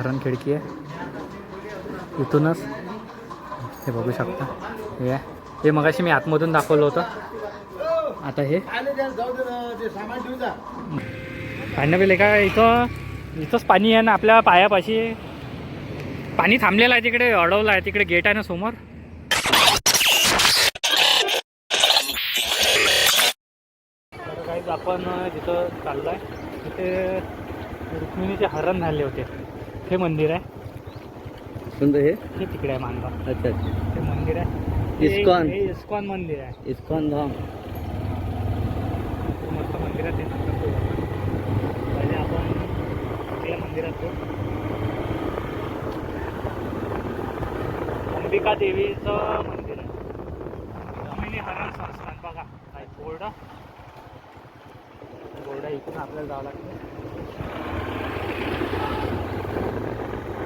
हरण खिडकी आहे. इथूनच. हे बघू शकता. हे आहे. हे मगाशी मी आतमधून दाखवलं होतं. आता हे. पाणी बिले का? इथं इथंच पाणी आहे ना आपल्या पायापाशी. पाणी थांबलेलं आहे तिकडे अडवलं आहे तिकडे गेट आहे ना समोर. काहीच आपण जिथं चाललो आहे तिथे रुक्मिणीचे हरण झाले होते. हे मंदिर आहे. कोणतं हे? हे तिकडे आहे मानवा अच्छा अच्छा. ते मंदिर आहे. हे- इस्कॉन. हे इस्कॉन मंदिर आहे. इस्कॉन धाम. खूप मस्त मंदिर आहे ते पहिले आपण आपल्या मंदिरात जाऊ. अंबिका देवीचं मंदिर आहे. रुक्मिणी हरण संस्थान बघा. काय बोर्ड? बोर्ड इथून आपल्याला जावं लागतं.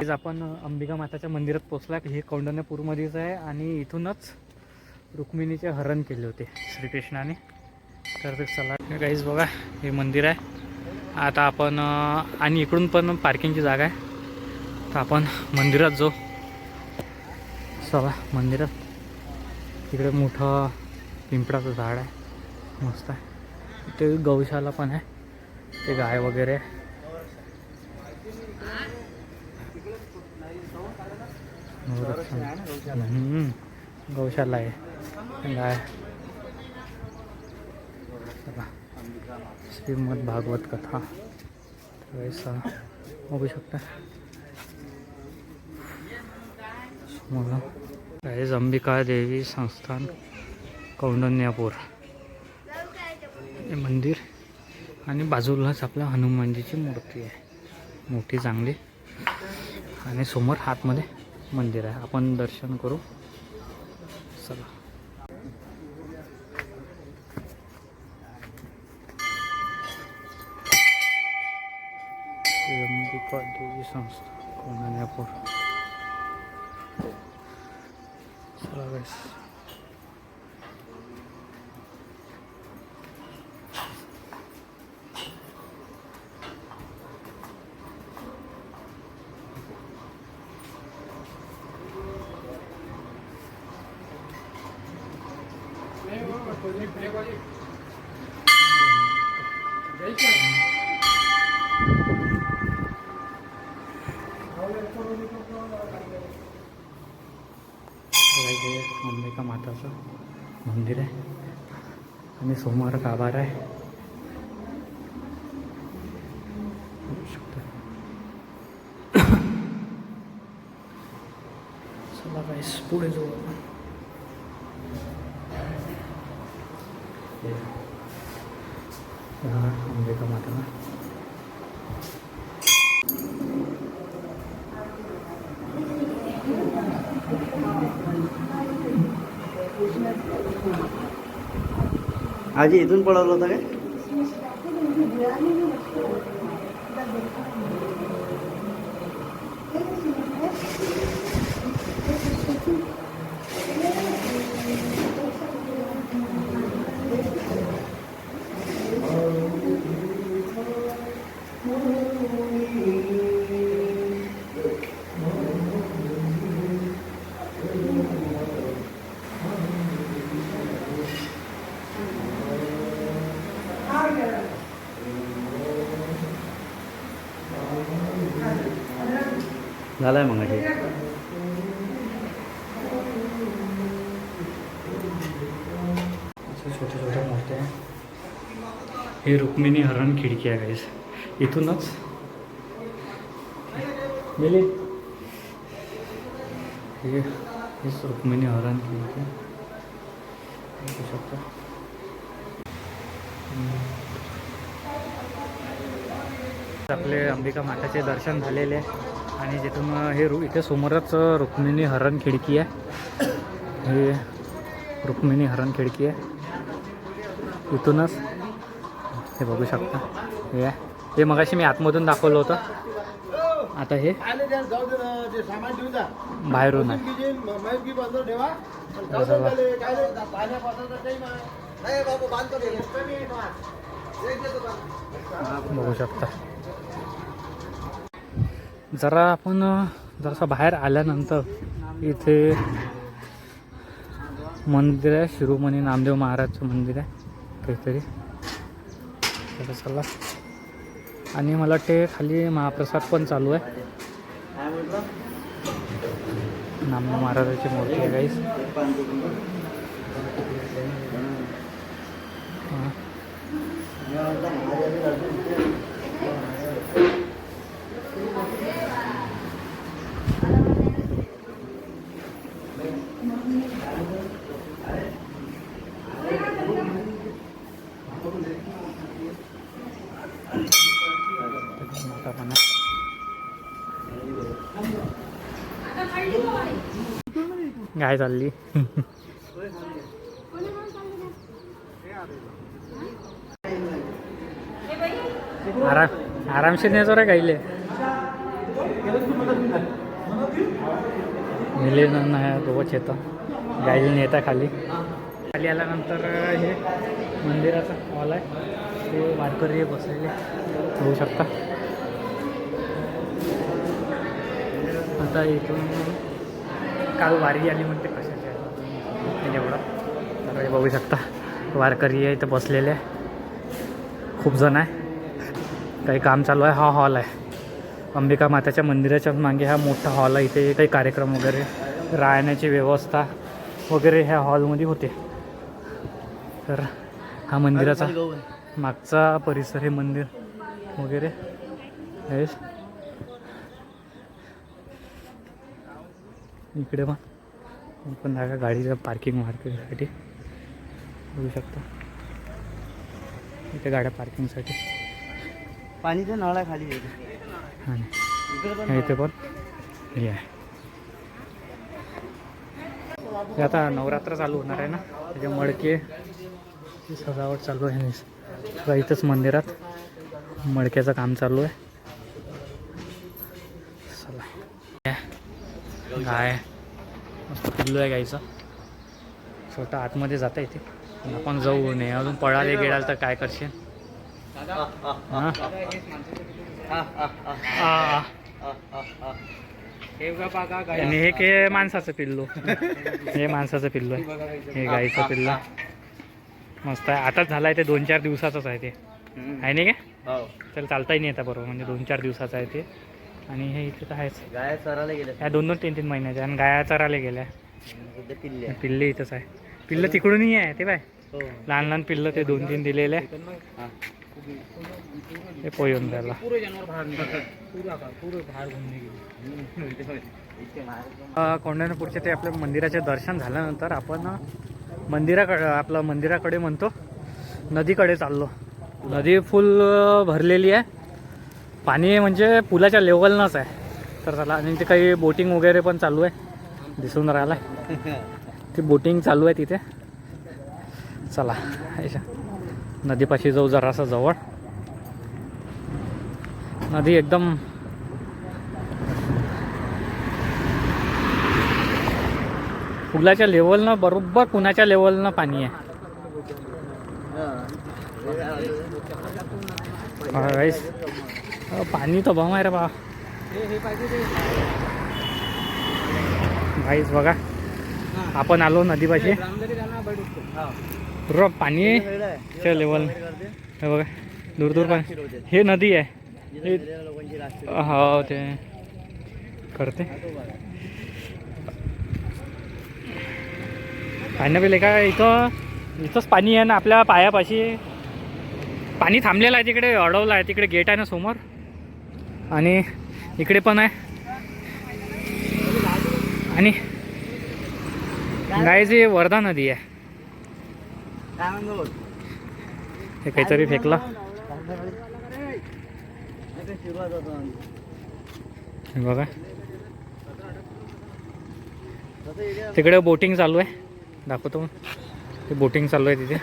आज आपण अंबिका माताच्या मंदिरात पोचला हे कौंडण्यपूरमध्येच आहे आणि इथूनच रुक्मिणीचे हरण केले होते श्रीकृष्णाने. तर ते चला काहीच बघा हे मंदिर आहे. आता आपण आणि इकडून पण पार्किंगची जागा आहे. तर आपण मंदिरात जाऊ. चला मंदिरात. तिकडे मोठं पिंपळाचं झाड आहे. मस्त आहे. इथे गौशाला पण आहे. ते गाय वगैरे आहे. हम्म, गौशाला आहे. गाय श्रीमद भागवत कथा. वैसा बघू शकता. मग अंबिका देवी संस्थान कौंडण्यापूर. हे मंदिर आणि बाजूलाच आपल्या हनुमानजीची मूर्ती आहे. मोठी चांगली. आणि समोर आतमध्ये मंदिर आहे. आपण दर्शन करू. चला. देवी संस्था कौंडण्यापूर चला guys. अंबिका माताचं मंदिर आहे. आणि सोमवार काबार आहे. चला पुढे जाऊ आपण. हे. बघा, अंबिका माता आजी इथून पळवलं होतं काय झालंय मग हे. छोटे छोट्या छोट्या मूर्त्या हे ही रुक्मिणी हरण खिडकी आहे गाईस इथूनच. मिली. हे हेच रुक्मिणी हरण खिडकी. शकता. आपले अंबिका माताचे दर्शन झालेले आहे. आणि जिथून हे रु इथे समोरच रुक्मिणी हरण खिडकी आहे. हे रुक्मिणी हरण खिडकी आहे. इथूनच हे बघू शकता. हे हे मगाशी मी आतमधून दाखवलं होतं. आता हे बाहेरून आहे. बघू शकता. जरा आपण जरासा बाहेर आल्यानंतर इथे मंदिर आहे शिरोमणी नामदेव महाराजचं मंदिर आहे काहीतरी. तर चला. आणि मला वाटते खाली महाप्रसाद पण चालू आहे. नामदेव महाराजाची मूर्ती आहे काहीच हां मोठा पण आहे. काय चालली आराम आरामशीर नेतो रे गाईले. मिले नाही दोघंच येतं गाईला नेता खाली. खाली आल्यानंतर हे मंदिराचा हॉल आहे. ते वारकरी बसलेले. होऊ शकता. आता इथून काल वारी आली म्हणते कशाची एवढं. तर बघू शकता. वारकरी आहे इथं बसलेले. आहे खूप जण आहे. काही काम चालू आहे. हा हॉल आहे. अंबिका माताच्या मंदिराच्या मागे हा मोठा हॉल आहे. इथे काही कार्यक्रम वगैरे राहण्याची व्यवस्था वगैरे ह्या हॉलमध्ये होते. तर हा मंदिराचा मागचा परिसर हे मंदिर वगैरे आहे इकडे पण पण जागा गाडीचं पार्किंग मार्किंगसाठी बघू शकता. इथे गाड्या पार्किंगसाठी. पाणीचं नळ आहे. खाली पण ह्या इथे पण. हे आहे. हे आता नवरात्र चालू होणार आहे ना. त्याच्या मडके सजावट चालू आहे. बघा इथंच मंदिरात. मडक्याचं काम चालू आहे. चला. हे गाय मस्त पिल्लू आहे गाईचं. छोटा आतमध्ये जाता येते पण आपण जाऊ नये अजून पळाले गेडाल तर काय करशील? हां. आणि हे के माणसाचं पिल्लू. हे माणसाचं पिल्लू आहे. हे गाईचं पिल्लू मस्त आहे. आताच झालाय ते दोन चार दिवसाचंच आहे ते. आहे नाही काय हो. तर चालताही नाही येतं बरोबर. म्हणजे दोन चार दिवसाचं आहे ते. आणि हे इथे तर आहेच. गाय चरायला गेले ह्या दोन दोन तीन तीन महिन्याच्या. आणि गाया चरायला गेल्या. पिल्ले. पिल्ले इथंच आहे. पिल्लं तिकडूनही आहे ते बाय. हो. लहान लहान पिल्लं ते दोन तीन दिलेले. हा. ते पोयून महाराज कोंढाणपूरच्या ते आपल्या मंदिराचे दर्शन झाल्यानंतर आपण मंदिराकडे आपलं मंदिराकडे म्हणतो नदीकडे चाललो. नदी फुल भरलेली आहे. पाणी म्हणजे पुलाच्या लेवलनंच आहे. तर चला आणि ते काही बोटिंग वगैरे पण चालू आहे. दिसून राहिला ते बोटिंग चालू आहे तिथे. चला ऐशा. नदीपाशी जाऊ जरासं जवळ. नदी एकदम पुलाच्या लेवलनं बरोबर कुणाच्या लेवलनं पाणी आहे. पाणी तर बम आहे रे बा बघा. आपण आलो नदीपाशी. बरोबर पाणी. च्या लेवल. हे बघा दूर दूर पण. हे नदी आहे. हो ते करते. पाणी का इथं इथंच पाणी आहे ना आपल्या पायापाशी. पाणी थांबलेलं आहे तिकडे अडवलं आहे तिकडे गेट आहे ना समोर. आणि इकडे पण आहे. आणि गायची वर्धा नदी आहे. हे काहीतरी फेकलं. हे बघा. तिकडे बोटिंग चालू आहे. दाखवतो ते बोटिंग चालू आहे तिथे.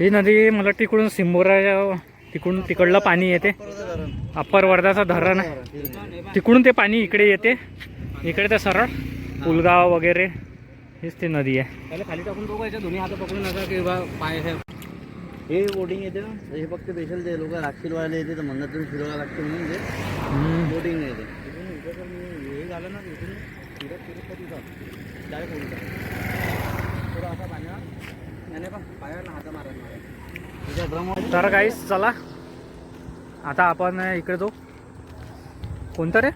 ही नदी मला तिकडून सिंबोरा तिकडून तिकडलं पाणी येते. अप्पर वर्धाचं धरण आहे. तिकडून ते पाणी इकडे येते. इकडे ते सरळ पुलगाव वगैरे हीच ती नदी आहे. खाली टाकून बघायचं दोन्ही हात पकडून नका की बा पाय हे हे बोटिंग येते ना. हे फक्त स्पेशल ते लोक राक्षीलवाले येते तर म्हणत फिरवायला लागते म्हणून ते. बोटिंग नाही येते. हे झालं ना इथून फिरत फिरत कधी जात डायरेक्ट उलटा थोडं असा पाण्यावर पण पायावर हाता मारायला ड्रम तर गाईस चला. आता आपण इकडे जाऊ. कोणतं रे?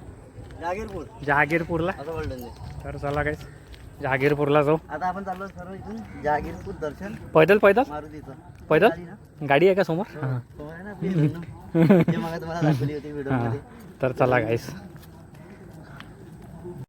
जागीरपूर. जहागीरपूरला ते तर चला गाईस जहागीरपूरला जाऊ. आता आपण चाललो सर्व इथून. जहागीरपूर दर्शन. पैदल पैदल? मारुतीचं. पैदल? गाडी आहे का समोर? हां. हो. तर चला गाईस